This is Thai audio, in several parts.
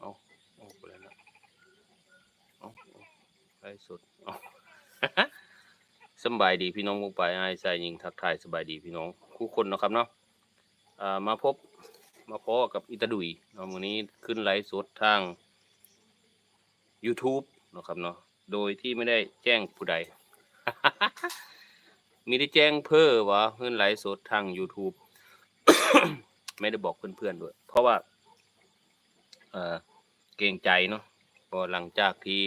เอาเอาไปแล้วนะเอาเอาไล่สดเอาสำบายดีพี่น้องมุกไปไอ้ายสายยิงทักทายสบายดีพี่น้องคู่คนเนาะครับเนาะอ่ามาพบมาพอกับอิตาดุยเนาะวันนี้ขึ้นไลฟ์สดทาง YouTube เนาะครับเนาะ โดยที่ไม่ได้แจ้งผู้ใด มีได้แจ้งเพื่อว่าขึ้นไลฟ์สดทาง YouTube ไม่ได้บอกเพื่อนๆด้วย เพราะว่า เอ่อเกรงใจเนาะพอหลังจากที่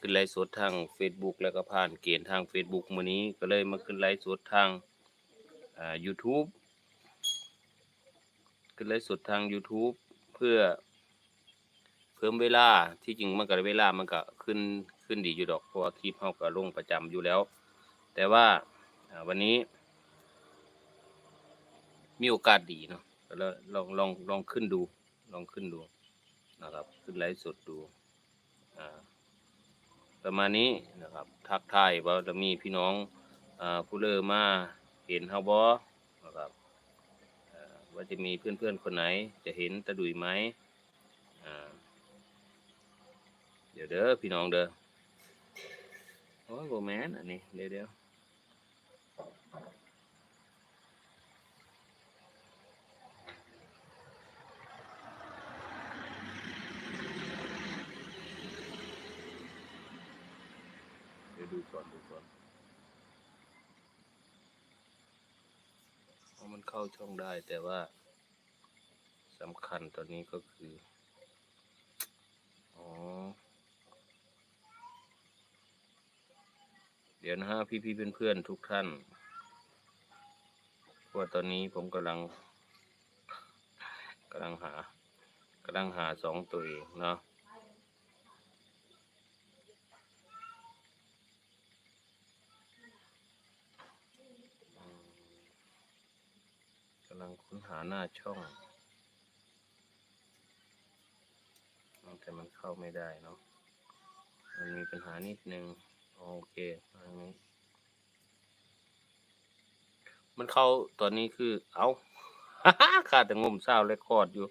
ขึ้นไลฟ์สดทาง Facebook แล้วก็ผ่านเกณฑ์ทาง Facebook มื้อนี้ก็เลยมาขึ้นไลฟ์สดทางอ่า YouTube ขึ้นไลฟ์สดทาง YouTube เพื่อเพิ่มเวลาที่จริงมันก็เวลามันก็ขึ้น ขึ้นดีอยู่ดอกเพราะว่าคลิปเฮาก็ลงประจำอยู่แล้ว แต่ว่าวันนี้ มีโอกาสดีเนาะก็เลยลองลองลองขึ้นดู ลองขึ้นดูนะครับ ขึ้นไลฟ์สดดูประมาณนี้นะครับ ทักทายว่าจะมีพี่น้องอผู้เลอมาเห็นเฮาบ่นะครับว่าจะมีเพื่อนๆคนไหน จะเห็นตะดุยไหมเดี๋ยวเด้อพี่น้องเด้อ อ้ยโบแมนอันนี้เดี๋ยวเดี๋ยวเดี๋ยวดูก่อนดูก่อนเอามันเข้าช่องได้แต่ว่าสำคัญตอนนี้ก็คือ อ๋อ เดี๋ยวนะฮะพี่ๆเพื่อนๆทุกท่านเพราะว่าตอนนี้ผมกำลังกำลังหากำลังหาสองตัวเองเนาะกำลังค้นหาหน้าช่อง แต่มันเข้าไม่ได้เนาะมันมีปัญหานิดนึง โอเคอันนี้มันเข้าตอนนี้คือ เอาขาดแต่งมเศร้าเรคคอร์ดอยู่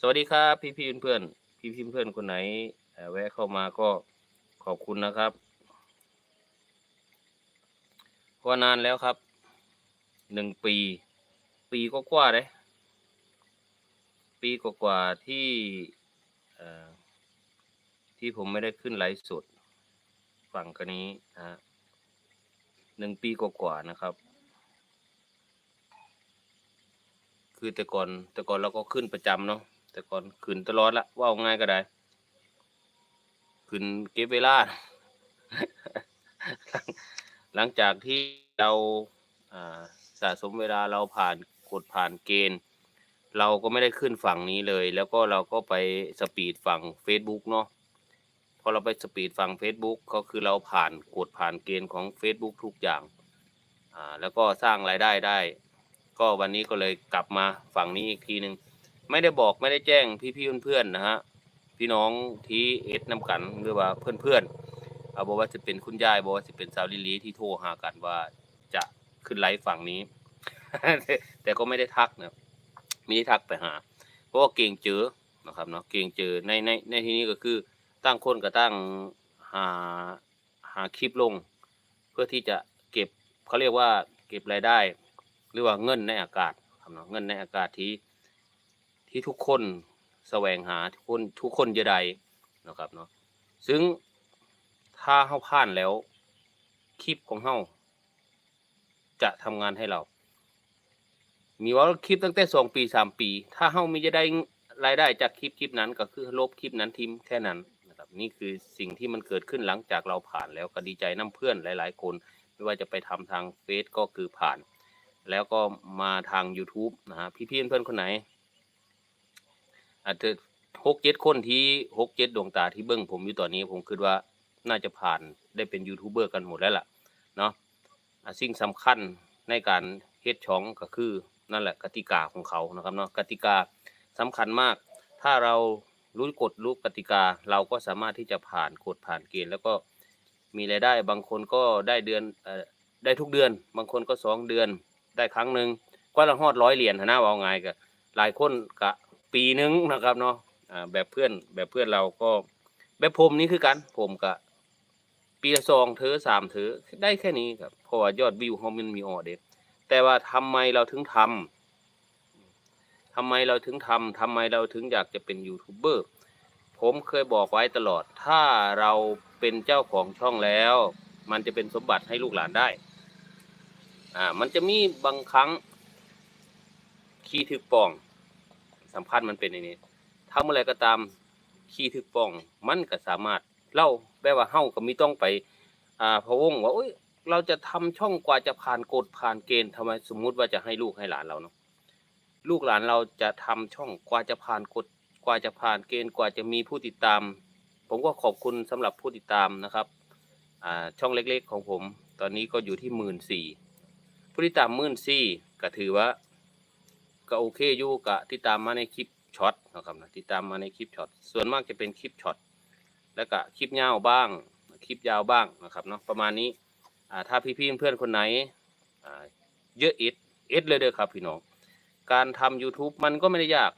สวัสดีครับ พี่พี่เพื่อนพี่พี่เพื่อนคนไหนเอ่อแวะเข้ามาก็ขอบคุณนะครับเพราะว่านานแล้วครับ หนึ่งปี ปีก็กว่าๆเลยปีกว่าๆที่เอ่อที่ผมไม่ได้ขึ้นไลฟ์สด ฝั่งกันนี้นะฮะหนึ่งปีกว่าๆนะครับ คือแต่ก่อนแต่ก่อนเราก็ขึ้นประจำเนาะแต่ก่อนขึ้นตลอดละว่าง่ายก็ได้ขึ้นเก็บเวลา หลังจากที่เราอ่าสะสมเวลาเราผ่านกดผ่านเกณฑ์ เราก็ไม่ได้ขึ้นฝั่งนี้เลย แล้วก็เราก็ไปสปีดฝั่ง Facebook เนาะ พอเราไปสปีดฟัง Facebook ก็คือเราผ่านกดผ่านเกณฑ์ของ Facebook ทุกอย่างอ่าแล้วก็สร้างรายได้ได้ ก็วันนี้ก็เลยกลับมาฝั่งนี้อีกทีหนึ่งไม่ได้บอกไม่ได้แจ้งพี่ๆเพื่อนๆนะฮะพี่น้องที่เอสน้ำกันหรือว่าเพื่อนๆเอาบอกว่าจะเป็นคุณยายบอกว่าจะเป็นสาวลิลีที่โทรหากันว่าจะขึ้นไลฟ์ฝั่งนี้ แต่ก็ไม่ได้ทักนะไม่ได้ทักไปหา เพราะว่าเก่งเจอนะครับเนาะเก่งเจอในในในที่นี้ก็คือ ตั้งคนก็ตั้งหาหาคลิปลง เพื่อที่จะเก็บเขาเรียกว่าเก็บรายได้ หรือว่าเงินในอากาศครับเนาะเงินในอากาศที่ที่ทุกคนแสวงหาทุกคนทุกคนจะได้นะครับเนาะซึ่งถ้าเฮาผ่านแล้วคลิปของเฮาจะทำงานให้เรา มีว่าคลิปตั้งแต่สองปีสามปี ถ้าเฮามีจะได้รายได้จากคลิปคลิปนั้น ก็คือลบคลิปนั้นทิ้งแค่นั้น นี่คือสิ่งที่มันเกิดขึ้นหลังจากเราผ่านแล้วก็ดีใจน้ำเพื่อนหลาย ๆ คน ไม่ว่าจะไปทำทางเฟซก็คือผ่าน แล้วก็มาทาง YouTube นะฮะพี่ๆเพื่อนๆคนไหน อาจจะหกเจ็ดคนที่หกเจ็ดดวงตาที่เบิ้งผมอยู่ตอนนี้ผมคิดว่าน่าจะผ่านได้เป็นยูทูบเบอร์กันหมดแล้วล่ะเนาะอะสิ่งสำคัญในการเฮ็ดช่องก็คือนั่นแหละกติกาของเขานะครับเนาะกติกาสำคัญมาก ถ้าเรา รู้กฎรู้กติกา เราก็สามารถที่จะผ่านกฎผ่านเกณฑ์แล้วก็มีรายได้บางคนก็ได้เดือนเอ่อได้ทุกเดือน บางคนก็สองเดือนได้ครั้งหนึ่งก็ละฮอดร้อยเหรียญหั้นะว่าไงายก็หลายคนกะปีหนึงนะครับเนาะอ่าแบบเพื่อนแบบเพื่อนเราก็แบบผมนี่คือกันผมกะปีละสองเธอสามเธอได้แค่นี้ครับเพราะว่ายอดวิวเขามันมีออเดตแต่ว่าทำไมเราถึงทำ ทำไมเราถึงทำทำไมเราถึงอยากจะเป็นยูทูบเบอร์ผมเคยบอกไว้ตลอด ถ้าเราเป็นเจ้าของช่องแล้ว มันจะเป็นสมบัติให้ลูกหลานได้ อ่า มันจะมีบางครั้งขี้ถึกป่องสำคัญมันเป็นอย่างนี้ทำอะไรก็ตามขี้ถึกป่อง มันก็สามารถเล่าแปลว่าเฮ้าก็มีต้องไป อ่าพะวงว่าโอ้ยเราจะทำช่องกว่าจะผ่านกฎผ่านเกณฑ์ทำไมสมมุติว่าจะให้ลูกให้หลานเราเนาะ ลูกหลานเราจะทำช่องกว่าจะผ่านกฎกว่าจะผ่านเกณฑ์กว่าจะมีผู้ติดตาม ผมก็ขอบคุณสำหรับผู้ติดตามนะครับช่องเล็กๆของผม ตอนนี้ก็อยู่ที่หมื่นสี่ผู้ติดตามหมื่นสี่ก็ถือว่าก็โอเคอยู่กะติดตามมาในคลิปช็อตนะครับนะติดตามมาในคลิปช็อตส่วนมากจะเป็นคลิปช็อตแล้วก็คลิปยาวบ้าง คลิปยาวบ้างนะครับเนาะประมาณนี้ถ้าพี่ๆเพื่อนคนไหนเยอะเอ็ดเอ็ดเลยเด้อครับพี่น้อง การทำ YouTube มันก็ไม่ได้ยาก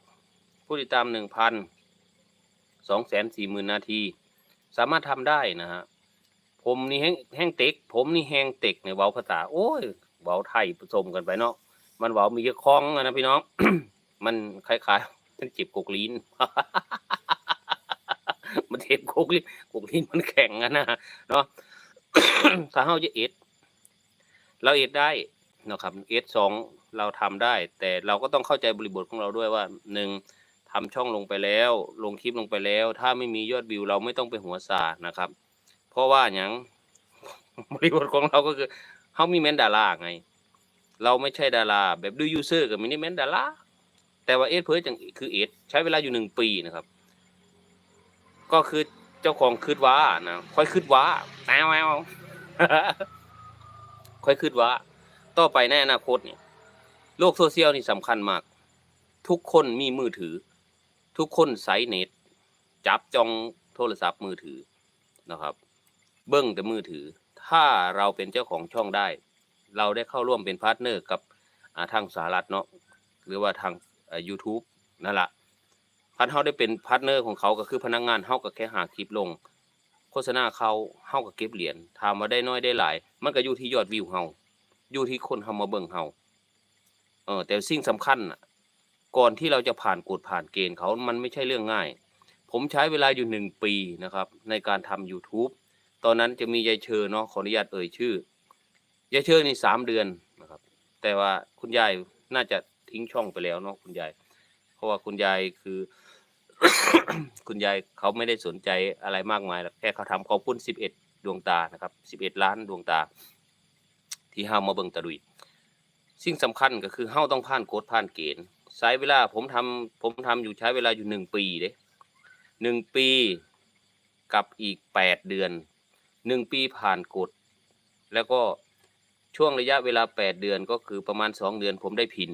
ผู้ติดตามหนึ่งพันสองแสนสี่หมื่นนาที สามารถทำได้นะฮะ ผมนี่แห้งแห้งเต็ก ผมนี่แห้งเต็กในเว้าภาษา โอ้ยเว้าไทยผสมกันไปเนาะ มันเว้ามีเยอะคล้องนะพี่น้อง มันคล้ายๆมันจิบกกลิ้น มันเทปกกลิ้นกกลิ้นมันแข็งอะนะเนาะ ถ้าเฮาจะเอ็ด เราเอ็ดได้นะครับ เอ็ดสอง เราทำได้ แต่เราก็ต้องเข้าใจบริบทของเราด้วยว่าหนึ่งทำช่องลงไปแล้ว ลงคลิปลงไปแล้ว ถ้าไม่มียอดวิวเราไม่ต้องไปหัวซานะครับ เพราะว่าอย่างบริบทของเราก็คือเขามีแมนดาราไง เราไม่ใช่ดาราแบบดูยูเซอร์กับมินิแมนดาราแต่ว่าเอสเพิร์จังคือเอสใช้เวลาอยู่หนึ่งปีนะครับ ก็คือเจ้าของคืดว่านะค่อยคืดว่าแอวแอวค่อยคืดว่า ต่อไปในอนาคตเนี่ย โลกโซเชียลนี่สำคัญมาก ทุกคนมีมือถือ ทุกคนใช้เน็ต จับจองโทรศัพท์มือถือนะครับ เบิ้งแต่มือถือ ถ้าเราเป็นเจ้าของช่องได้ เราได้เข้าร่วมเป็นพาร์ทเนอร์กับทางสหรัฐเนาะหรือว่าทางยูทูบนั่นแหละพันเขาได้เป็นพาร์ทเนอร์ของเขาก็คือพนักงานเขาก็แค่หาคลิปลง โฆษณาเขาเขาก็เก็บเหรียญถามว่าได้น้อยได้หลาย มันก็อยู่ที่ยอดวิวเฮาอยู่ที่คนเฮามาเบิ่งเฮา เออแต่สิ่งสำคัญน่ะก่อนที่เราจะผ่านกฎผ่านเกณฑ์เขามันไม่ใช่เรื่องง่าย ผมใช้เวลาอยู่หนึ่งปีนะครับ ในการทำ YouTube ตอนนั้นจะมียายเชอเนาะขออนุญาตเอ่ยชื่อยายเชอนี่สามเดือนนะครับ แต่ว่าคุณยายน่าจะทิ้งช่องไปแล้วเนาะคุณยาย เพราะว่าคุณยายคือ คุณยายเขาไม่ได้สนใจอะไรมากมายแค่เขาทำขอบคุณสิบเอ็ดดวงตานะครับสิบเอ็ดล้านดวงตา ที่เฮามาเบิ่งตะลุย สิ่งสำคัญก็คือเฮาต้องผ่านกฎผ่านเกณฑ์ใช้เวลาผมทำผมทำอยู่ใช้เวลาอยู่หนึ่งปีเด้หนึ่งปีกับอีกแปดเดือนหนึ่งปีผ่านกฎแล้วก็ช่วงระยะเวลาแปดเดือนก็คือประมาณสองเดือน ผมได้พิน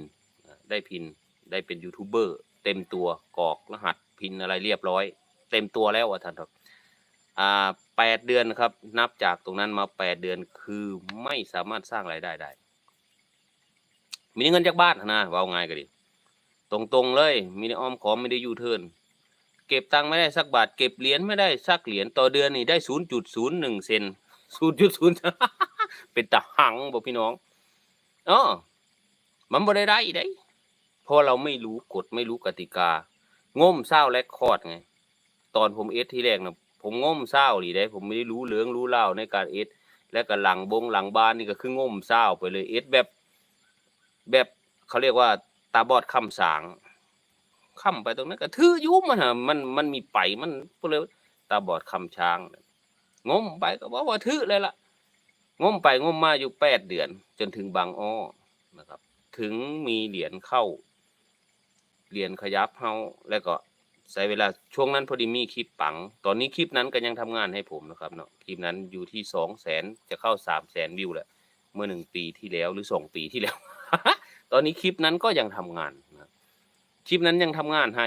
ได้พินได้เป็นยูทูบเบอร์เต็มตัวกรอกรหัสพินอะไรเรียบร้อย เต็มตัวแล้วอะท่านครับอ่าแปดเดือนครับนับจากตรงนั้นมาแปดเดือนคือไม่สามารถสร้างรายได้ได้ มีเงินจากบ้านนะว่าไงก็ดีตรงๆเลย มีในอ้อมขอมไม่ได้ยูเทิร์นเก็บตังค์ไม่ได้สักบาท เก็บเหรียญไม่ได้สักเหรียญต่อเดือนนี่ได้ศูนย์จุดศูนย์หนึ่งเซนศูนย์จุดศูนย์เป็นตะหังบอกพี่น้องเออมันบ่ได้ได้ได้เพราะเราไม่รู้กฎไม่รู้กติกาง่มเศร้าและคอดไง ตอนผมเอสที่แรกนะผมง่มเศร้าหรือได้ ผมไม่ได้รู้เรื่องรู้เล่าในการเอสและก็หลังบงหลังบ้านนี่ก็คือง่มเศร้าไปเลยเอสแบบ แบบเขาเรียกว่าตาบอดคำสางคำไปตรงนั้นก็ถืออยุมันฮะมันมันมีไปมันก็เลยตาบอดคำช้างงมไปก็บอกว่าถือเลยล่ะงมไปงมมาอยู่แปดเดือน จนถึงบางอ้อนะครับ ถึงมีเหรียญเข้าเหรียญขยับเฮาแล้วก็ใช้เวลาช่วงนั้นพอดีมีคลิปปัง ตอนนี้คลิปนั้นก็ยังทำงานให้ผมนะครับเนาะคลิปนั้นอยู่ที่สองแสนจะเข้าสามแสนวิวแล้วเมื่อหนึ่งปีที่แล้วหรือสองปีที่แล้ว ตอนนี้คลิปนั้นก็ยังทำงานนะคลิปนั้นยังทำงานให้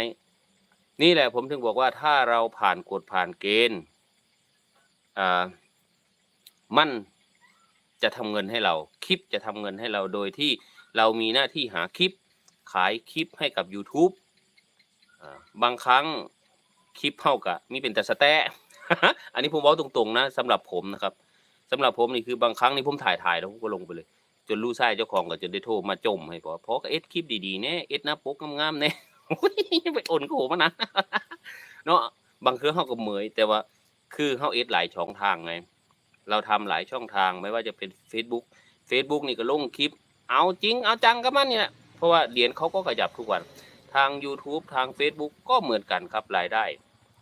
นี่แหละผมถึงบอกว่าถ้าเราผ่านกฎผ่านเกณฑ์อ่ามันจะทำเงินให้เราคลิปจะทำเงินให้เราโดยที่เรามีหน้าที่หาคลิป ขายคลิปให้กับ YouTube บางครั้งคลิปเท่ากับมีเป็นแต่สแตะอันนี้ผมเว้าตรงๆนะสำหรับผมนะครับสำหรับผมนี่คือบางครั้งนี่ผมถ่ายถ่ายแล้วผมก็ลงไปเลย จนรู้ไส้เจ้าของก็จะได้โทรมาจมให้พอเพราะเอ็ดคลิปดีๆแน่เอ็ดหน้าปกงามๆแน่ไปโอนโขมานะเนาะบางครั้งเฮาก็เหมยแต่ว่าคือเฮาเอ็ดหลายช่องทางไง เราทำหลายช่องทางไม่ว่าจะเป็น Facebook Facebook นี่ก็ลงคลิป เอาจริง เอาจังกับมันเนี่ยเพราะว่าเหรียญเขาก็ขยับทุกวัน ทาง YouTube ทาง Facebook ก็เหมือนกันครับรายได้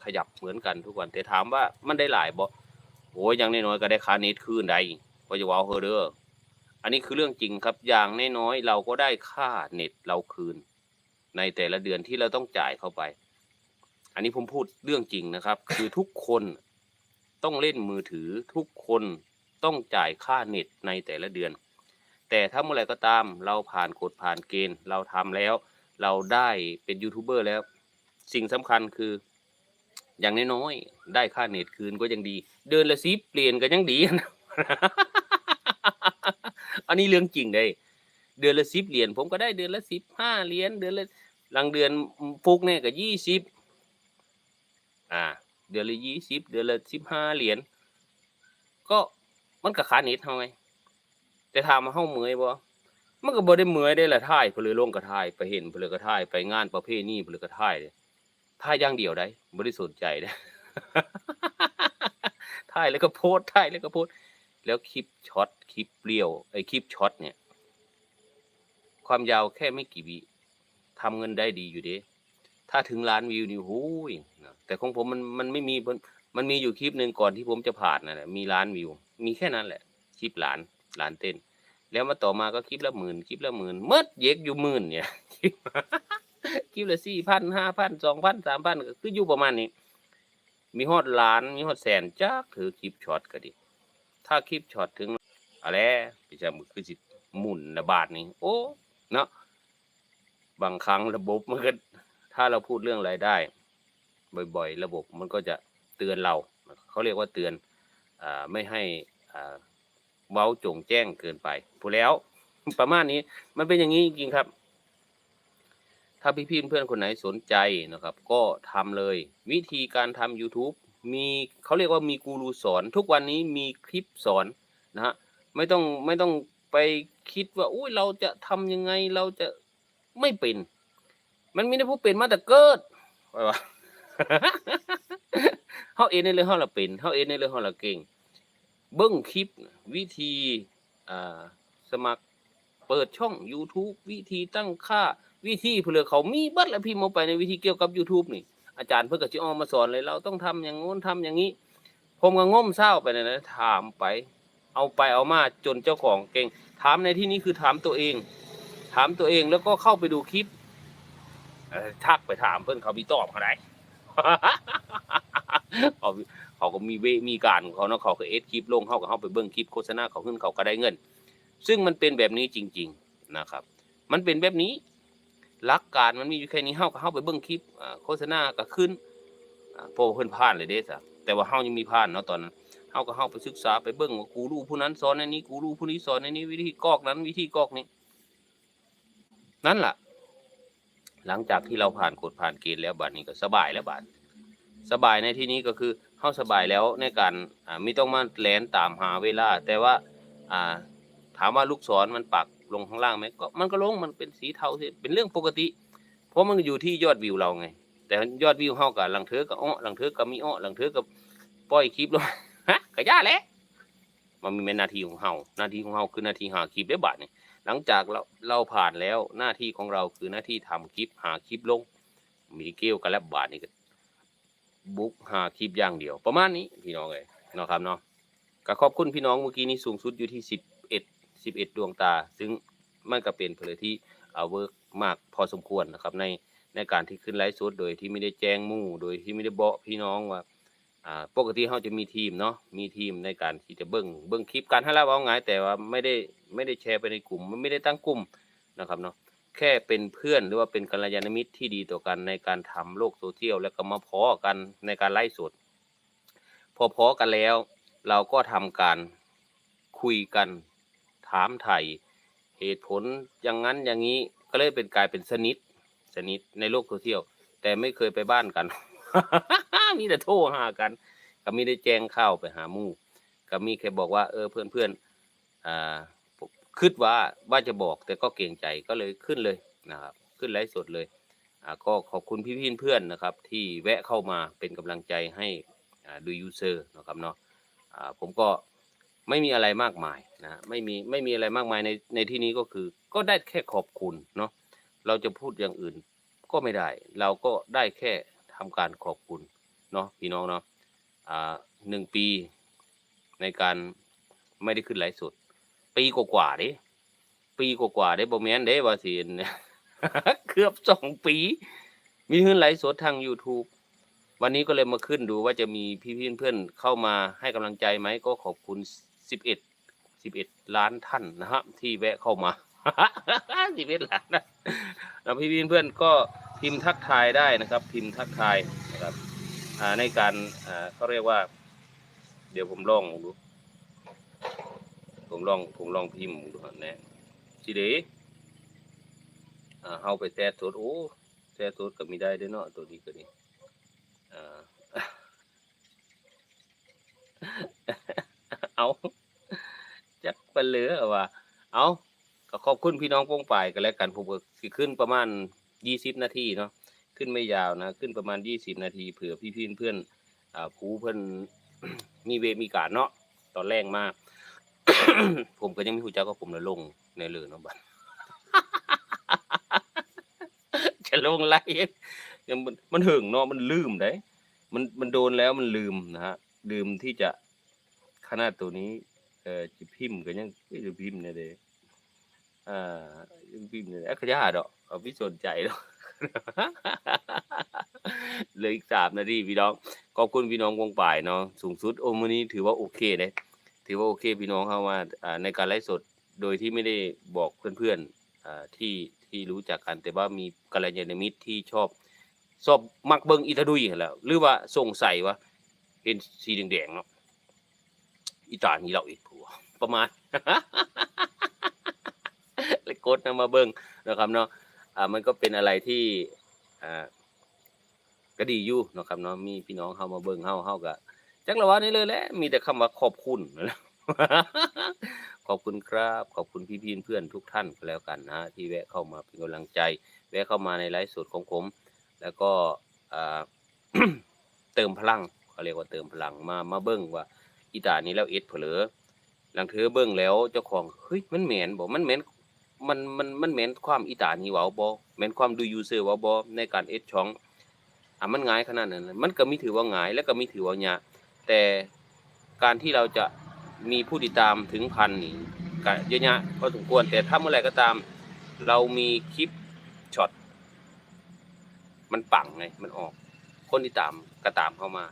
ขยับเหมือนกันทุกวัน แต่ถามว่ามันได้หลายบ่โอ้ยอย่างน้อยๆก็ได้ค่าเน็ตคืนได้ก็จะว้าวเฮอเด้อ อันนี้คือเรื่องจริงครับ อย่างน้อยๆเราก็ได้ค่าเน็ตเราคืน ในแต่ละเดือนที่เราต้องจ่ายเข้าไป อันนี้ผมพูดเรื่องจริงนะครับ คือทุกคนต้องเล่นมือถือทุกคนต้องจ่ายค่าเน็ตในแต่ละเดือน แต่ถ้าเมื่อไหร่ก็ตามเราผ่านกฎผ่านเกณฑ์ เราทำแล้ว เราได้เป็นยูทูบเบอร์แล้ว สิ่งสำคัญคือ อย่างน้อยๆได้ค่าเน็ตคืนก็ยังดี เดือนละสิเปลี่ยนก็ยังดีนะ อันนี้เรื่องจริงเลยเดือนละสิบเหรียญผมก็ได้เดือนละสิบห้าเหรียญเดือนละหลังเดือนฟุกเนี่ยก็ยี่สิบอ่า เดือนละยี่สิบเดือนละสิบห้าเหรียญก็มันก็ค่าน็ตเท่าไงแต่ถามมาเฮาเมื่อยบ่มันก็บ่ได้เมื่อยได้ละท่ายเพลือลงกระท่ายไปเห็นเพลือกระท่ายไปงานประเภทนี้เพลือกระท่ายท่ายอย่างเดียวได้บ่ได้สนใจเด้ถ่ายแล้วก็โพสต์ถ่ายแล้วก็โพสต์ แล้วคลิปช็อตคลิปเปรี้ยวไอคลิปช็อตเนี่ย ความยาวแค่ไม่กี่วิทำเงินได้ดีอยู่ด้ถ้าถึงล้านวิวนี่หูยนะแต่ของผมมันมันไม่มีมันมีอยู่คลิปหนึ่งก่อนที่ผมจะผ่านนะ่ะมีล้านวิว มีแค่นั้นแหละ คลิปหลานหลานเต้น แล้วมาต่อมาก็คลิปละหมื่นคลิปละหมื่นเมื่อเยกอยู่หมื่นเนี่ยคลิปละสี่พันห้าพันสองพันสามพันก็คืออยู่ประมาณนี้ มีฮอดล้านมีฮอดแสนจักถือคลิปช็อตก็ดี ถ้าคลิปช็อตถึงอะไรพี่จะมือคือสิหมุนระบาดนี่โอ้เนาะบางครั้งระบบมันก็ถ้าเราพูดเรื่องรายได้ บ่อยๆ ระบบมันก็จะเตือนเรา เขาเรียกว่าเตือนอไม่ให้เว้าจงแจ้งเกินไปพูดแล้ว ประมาณนี้มันเป็นอย่างนี้จริงๆครับ ถ้าพี่ๆเพื่อนคนไหนสนใจนะครับ ก็ทำเลย วิธีการทำ YouTube มีเขาเรียกว่ามีกูรูสอน ทุกวันนี้มีคลิปสอนนะฮะไม่ต้องไม่ต้องไปคิดว่าอุ้ยเราจะทำยังไงเราจะไม่เป็น มันมีในผู้เป็นมาแต่เกิดไปวะเฮาเองในเรื่องเฮาละเป็นเฮาเองในเรื่องเฮาละเก่ง เบิ้งคลิปวิธีอ่าสมัครเปิดช่อง YouTube วิธีตั้งค่าวิธีเพื่อเขามีบัดแล้วพี่มไปในวิธีเกี่ยวกับ YouTube นี่ อาจารย์เพื่อก็สิออกมาสอนเลย เราต้องทำอย่างงู้นทำอย่างนี้ ผมก็ง่มเศร้าไปเลยนะถามไป เอาไปเอามาจนเจ้าของเก่ง ถามในที่นี้คือถามตัวเอง ถามตัวเองแล้วก็เข้าไปดูคลิปทักไปถามเพื่อนเขามีตอบเขาได้เขาเขาก็มีเวมีการของเขาเนาะเขาก็เอสคลิปลงเขาก็เข้าไปเบิ้งคลิปโฆษณาเขาขึ้นเขาก็ได้เงิน ซึ่งมันเป็นแบบนี้จริง ๆนะครับ มันเป็นแบบนี้ หลักการมันมีอยู่แค่นี้เฮาก็เฮาไปเบิ่งคลิปโฆษณาก็ขึ้นเพราะว่าเพิ่นผ่านเลยเด้ซะแต่ว่าเฮายังมีผ่านเนาะตอนนั้นเฮาก็เฮาไปศึกษาไปเบิ่งว่ากูรู้ผู้นั้นสอนในนี้กูรู้ผู้นี้สอนในนี้วิธีกอกนั้นวิธีกอกนี้ นั่นล่ะ หลังจากที่เราผ่านกฎผ่านเกณฑ์แล้วบัดนี้ก็สบายแล้วบัดสบายในที่นี้ก็คือเฮาสบายแล้วในการไม่ต้องมาแลนตามหาเวลา แต่ว่าอ่าถามว่าลูกศรมันปัก ลงข้างล่างไหมก็มันก็ลงมันเป็นสีเทาสิเป็นเรื่องปกติ เพราะมันอยู่ที่ยอดวิวเราไง แต่ยอดวิวเฮากับหลังเธอกับอ้อหลังเธอกับมีอ้อหลังเธอกับปล่อยคลิปลงฮะก็ย่าแหละมันมีเป็นหน้าที่ของเฮาหน้าที่ของเฮาคือหน้าที่หาคลิปได้บาทเนี่ยหลังจากเราเราผ่านแล้วหน้าที่ของเราคือหน้าที่ทำคลิปหาคลิปลง มีเกี่ยวกันแล้วบาทนี่ก็บุกหาคลิปอย่างเดียว ประมาณนี้พี่น้องเลยนะครับเนาะก็ขอบคุณพี่น้องเมื่อกี้นี้สูงสุดอยู่ที่สิบ เอ็ดสิบเอ็ดดวงตา ซึ่งมันก็เป็นเพลที่เอาเวิร์กมากพอสมควรนะครับ ในในการที่ขึ้นไลฟ์สดโดยที่ไม่ได้แจ้งมู่โดยที่ไม่ได้บอกพี่น้องว่าอ่าปกติเขาจะมีทีมเนาะมีทีมในการที่จะเบิ้งเบิ้งคลิปการให้เราเอาไงแต่ว่าไม่ได้ไม่ได้แชร์ไปในกลุ่มไม่ได้ตั้งกลุ่มนะครับเนาะแค่เป็นเพื่อนหรือว่าเป็นกัลยาณมิตรที่ดีต่อกันในการทำโลกโซเชียลแล้วก็มาพอกันในการไลฟ์สด พอพอกันแล้ว เราก็ทำการคุยกัน ถามไถ่เหตุผลอย่างนั้นอย่างนี้ก็เลยเป็นกลายเป็นสนิท สนิทในโลกโซเชียลแต่ไม่เคยไปบ้านกัน มีแต่โทรหากัน ก็มีได้แจ้งข่าวไปหาหมู่ก็มีแค่บอกว่าเออเพื่อนเพื่อนอ่าคิดว่าว่าจะบอกแต่ก็เกรงใจก็เลยขึ้นเลยนะครับ ขึ้นไลฟ์สดเลยอ่าก็ขอบคุณพี่พี่เพื่อนนะครับ ที่แวะเข้ามาเป็นกำลังใจให้ดูยูเซอร์นะครับเนาะอ่าผมก็ ไม่มีอะไรมากมายนะไม่มีไม่มีอะไรมากมายในในที่นี้ก็คือ ก็ได้แค่ขอบคุณเนาะเราจะพูดอย่างอื่นก็ไม่ได้ เราก็ได้แค่ทำการขอบคุณเนาะพี่น้องเนาะอ่าหนึ่งปีในการไม่ได้ขึ้นไลฟ์สดปีกว่าๆด้ปีกว่าๆเด้บ่แมนเด้ว่าสินเกือบสองปี มีขึ้นไลฟ์สดทาง YouTube วันนี้ก็เลยมาขึ้นดูว่าจะมีพี่ๆเพื่อนๆเข้ามาให้กำลังใจไหมก็ขอบคุณ 11 11ล้านท่านนะฮะที่แวะเข้ามา11ล้านนะแล้วพี่เพื่อนก็พิมพ์ทักทายได้นะครับ พิมพ์ทักทายนะครับในการอ่าเขาเรียกว่า เดี๋ยวผมลองดูผมลองผมลองพิมพ์ดูน่สิเดเฮาไปแท้สดโอ้แท้สดก็มีได้ด้อเนาะตัวนี้ก็ดีอ่เอา ไปเหลือว่า เอาก็ขอบคุณพี่น้องป้งป่ายกันแล้วกันผมก็สิขึ้นประมาณยี่สิบนาทีเนาะขึ้นไม่ยาวนะ ขึ้นประมาณยี่สิบนาทีเผื่อพี่ๆเพื่อนอ่าผู้เพื่อนมีเวมีการเนาะตอนแรกมาก ผมก็ยังไม่รู้จักว่าผมจะลงในเรือเนาะบัดจะลงไล่ยังมันมันหึงเนาะมันลืมได้ มันมันโดนแล้วมันลืมนะฮะลืมที่จะขนาดตัวนี้ เออจิพิมพ์ก็ยังไม่ได้พิมพ์เนี่ยเด้อ่ายังพิมพ์เนี่ยเอ้ยขยะดอกเอาพี่สนใจดอกเหลืออีกสามนาทีพี่น้องขอบคุณพี่น้องวงป่ายเนาะสูงสุดโอ้มื้อนี้ถือว่าโอเคเลยถือว่าโอเค พี่น้องเข้ามาอ่าในการไลฟ์สดโดยที่ไม่ได้บอกเพื่อนๆอ่าที่ที่รู้จักกัน แต่ว่ามีกัลยาณมิตรที่ชอบชอบมักเบิ่งอีตาดุยแหล้วหรือว่าสงสัยว่าเห็นสีแดงๆเนาะอีตานี่เราอีก ประมาณเลยกดนำมาเบิ่งนะครับเนาะอ่ามันก็เป็นอะไรที่อ่าก็ดีอยู่นะครับเนาะมีพี่น้องเข้ามาเบิ่งเฮาเฮาก็จักละว่านี่เลยแหละมีแต่คำว่าขอบคุณนะขอบคุณครับ ขอบคุณพี่เพื่อนทุกท่านก็แล้วกันนะที่แวะเข้ามาเป็นกำลังใจ แวะเข้ามาในไลฟ์สดของผม แล้วก็เติมพลังเขาเรียกว่าเติมพลังมามาเบิ่งว่าอีตานี้แล้วเอ็ดเผลอ หลังเธอเบิ่งแล้วเจ้าของเฮ้ยมันแม่นบ่มันแม่นมันมันมันแม่นความอีตานี่เว้าบ่แม่นความดูยูเซอร์ว้าบ่ในการเอ็ดช่องอะมันง่ายขนาดนั้นมันก็มีถือว่าง่ายแล้วก็มีถือว่ายากแต่การที่เราจะมีผู้ติดตามถึงพันนี่ก็เยอะแยะพอสมควรแต่ถ้าเมื่อไหร่ก็ตาม เรามีคลิปช็อตมันปังไงมันออก คนที่ตามก็ตามเข้ามา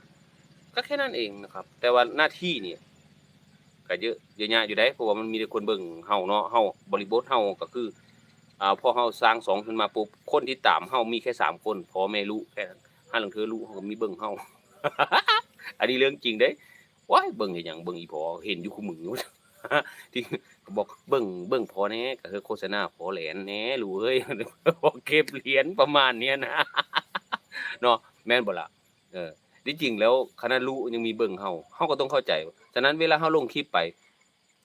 ก็แค่นั้นเองนะครับ แต่ว่าหน้าที่เนี่ย ก็เยอะเยอะแยะอยู่ได้เพราะว่ามันมีแต่คนเบิ่งเฮาเนาะเฮาบริบทเฮาก็คืออ่าพอเฮาสร้างสองขึ้นมาปุ๊บคนที่ตามเฮามีแค่สามคนพ่อแม่ลูกแค่ห้าหลังเธอลูกเฮาก็มีเบิ่งเฮา อันนี้เรื่องจริงเด้ว้ายเบิ่งเฮ็ดหยังเบิ่งอีพอเห็นอยู่คู่มือ ที่บอกเบิ่งเบิ่งพอแน่ก็คือโฆษณาพอแหลนแน่ลูกเอ้ยบอกเก็บเหรียญประมาณเนี้ยนะเนาะแม่นบ่ล่ะเออ ที่จริงแล้วคณะรู้ยังมีเบิ่งเฮาเฮาก็ต้องเข้าใจ ฉะนั้นเวลาเฮาลงคลิปไป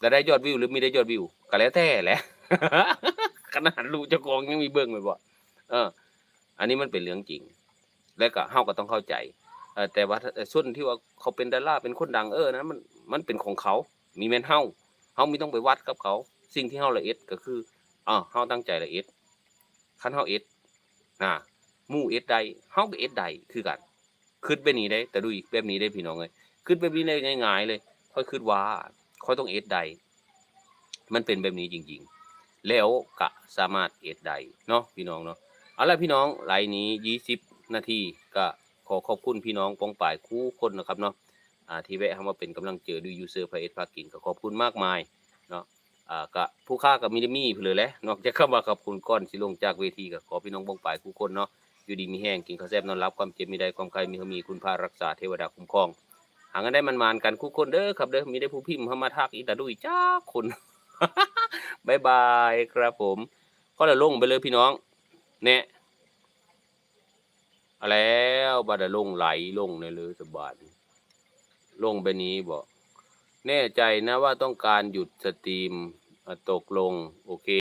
จะได้ยอดวิวหรือไม่ได้ยอดวิวก็แล้วแต่แหละขนาดรู้เจ้าของยังมีเบิ่งเลยบ่เออ อันนี้มันเป็นเรื่องจริง แล้วก็เฮาก็ต้องเข้าใจเออแต่ว่าส่วนที่ว่าเขาเป็นดาราเป็นคนดังเออนะมันมันเป็นของเขา มีแม่นเฮาเฮามีต้องไปวัดกับเขา สิ่งที่เฮาละเอียดก็คืออ่าเฮาตั้งใจละเอียดคันเฮาเอ็ดน่ะมู่เอ็ดใดเฮาก็เอ็ดใดคือกัน คิดแบบนี้ได้ แต่ดูอีกแบบนี้ได้พี่น้องเลยคิดแบบนี้ได้ง่าย ๆ เลย ค่อยคิดว่าค่อยต้องเอ็ดใด มันเป็นแบบนี้จริง ๆ แล้วก็สามารถเอ็ดใดเนาะพี่น้องเนาะเอาละพี่น้องไลน์นี้ยี่สิบนาทีก็ขอขอบคุณพี่น้องปองป่ายคู่คนนะครับเนาะที่แวะเข้ามาเป็นกำลังเจอดูยูเซอร์พาเอ็ดพากินก็ขอบคุณมากมายเนาะอ่าก็ผู้ค่ากับมินิมี่เพนเลยแหละนอกจากคำว่าขอบคุณก้อนสิลงจากเวทีก็ขอพี่น้องปองป่ายคู่คนเนาะ อยู่ดีมีแห้งกินข้าวแซ่บนอนรับความเจ็บมีใดความใครมีเขามีคุณพารักษาเทวดาคุ้มครอง หากันได้มันมานกันคุกคนเด้อครับเด้อมีได้ผู้พิมพ์เข้ามาทักอีตาดุยจ้าคนบายบายครับผม ก็ลยลงไปเลยพี่น้องเนี่ยเอาแล้วบาดลงไหลลงในเลยสบายลงไปนี้บอกแน่ใจนะว่าต้องการหยุดสตรีมตกลง โอเค